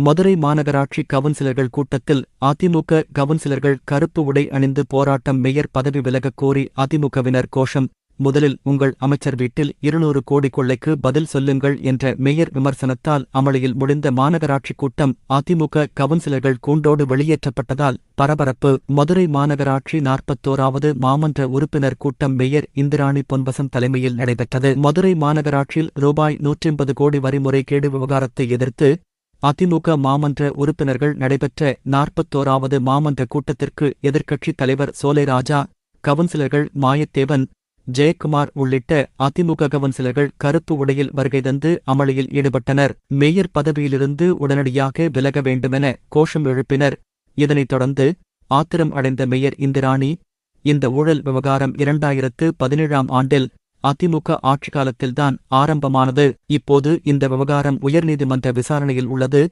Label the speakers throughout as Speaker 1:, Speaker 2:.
Speaker 1: மதுரை மாநகராட்சி கவுன்சிலர்கள் கூட்டத்தில் அதிமுக கவுன்சிலர்கள் கருப்பு உடை அணிந்து போராட்டம் மேயர் பதவி விலகக் கோரி அதிமுகவினர் கோஷம். முதலில் உங்கள் அமைச்சர் வீட்டில் இருநூறு கோடி கொள்ளைக்கு பதில் சொல்லுங்கள் என்ற மேயர் விமர்சனத்தால் அமளியில் முடிந்த மாநகராட்சி கூட்டம் அதிமுக கவுன்சிலர்கள் கூண்டோடு வெளியேற்றப்பட்டதால் பரபரப்பு. மதுரை மாநகராட்சி நாற்பத்தோராவது மாமன்ற உறுப்பினர் கூட்டம் மேயர் இந்திராணி பொன்வசம் தலைமையில் நடைபெற்றது. மதுரை மாநகராட்சியில் ரூபாய் நூற்றி கோடி வரி முறைகேடு விவகாரத்தை எதிர்த்து அதிமுக மாமன்ற உறுப்பினர்கள் நடைபெற்ற நாற்பத்தோராவது மாமன்ற கூட்டத்திற்கு எதிர்க்கட்சித் தலைவர் சோலைராஜா கவுன்சிலர்கள் மாயத்தேவன் ஜெயக்குமார் உள்ளிட்ட அதிமுக கவுன்சிலர்கள் கருப்பு உடையில் வருகை தந்து அமளியில் ஈடுபட்டனர். மேயர் பதவியிலிருந்து உடனடியாக விலக வேண்டுமென கோஷம் எழுப்பினர். இதனைத் தொடர்ந்து ஆத்திரம் அடைந்த மேயர் இந்திராணி இந்த ஊழல் விவகாரம் இரண்டாயிரத்து பதினேழாம் ஆண்டில் அதிமுக ஆட்சி காலத்தில்தான் ஆரம்பமானது. இப்போது இந்த விவகாரம் உயர்நீதிமன்ற விசாரணையில் உள்ளது.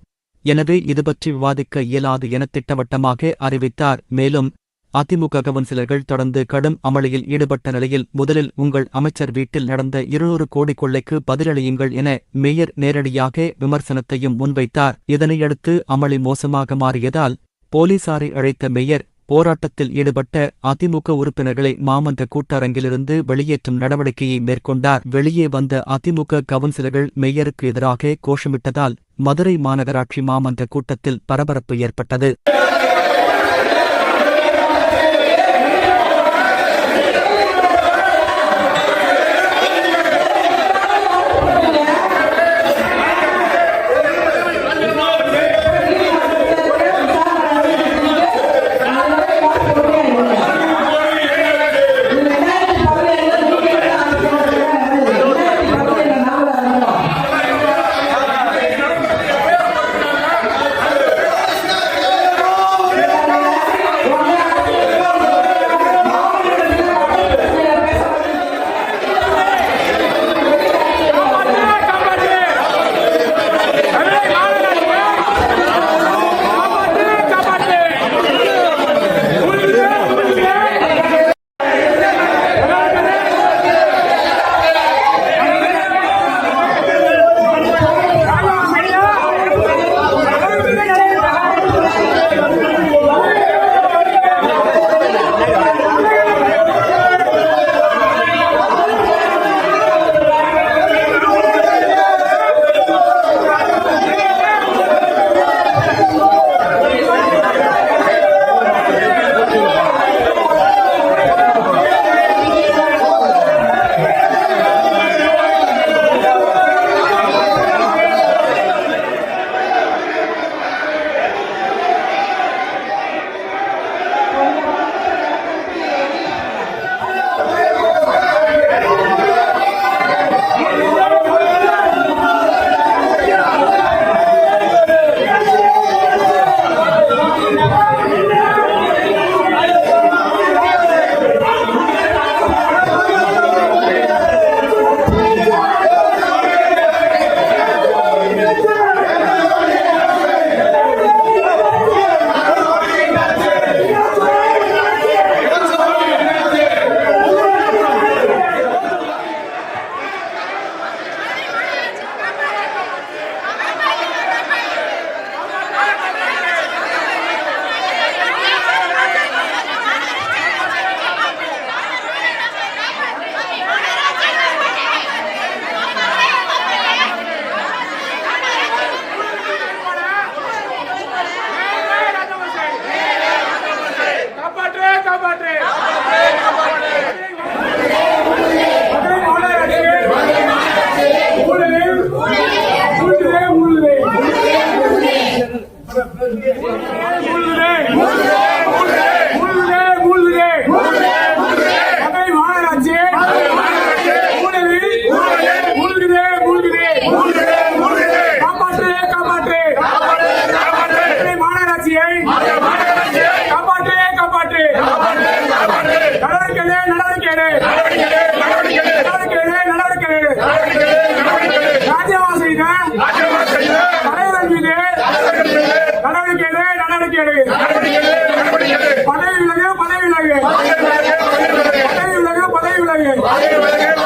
Speaker 1: எனவே இதுபற்றி விவாதிக்க இயலாது என திட்டவட்டமாக அறிவித்தார். மேலும் அதிமுக கவுன்சிலர்கள் தொடர்ந்து கடும் அமளியில் ஈடுபட்ட நிலையில் முதலில் உங்கள் அமைச்சர் வீட்டில் நடந்த இருநூறு கோடி கொள்ளைக்கு பதிலளியுங்கள் என மேயர் நேரடியாக விமர்சனத்தையும் முன்வைத்தார். இதனையடுத்து அமளி மோசமாக மாறியதால் போலீசாரை அழைத்த மேயர் போராட்டத்தில் ஈடுபட்ட அதிமுக உறுப்பினர்களை மாமன்ற கூட்டரங்கிலிருந்து வெளியேற்றும் நடவடிக்கையை மேற்கொண்டார். வெளியே வந்த அதிமுக கவுன்சிலர்கள் மேயருக்கு எதிராக கோஷமிட்டதால் மதுரை மாநகராட்சி மாமன்ற கூட்டத்தில் பரபரப்பு ஏற்பட்டது.
Speaker 2: செய்த தலைவர் மீது நடவடிக்கை நடவடிக்கை. பதவி விலகு. பதவி விலகு பதவி விலகு. பதவி விலகு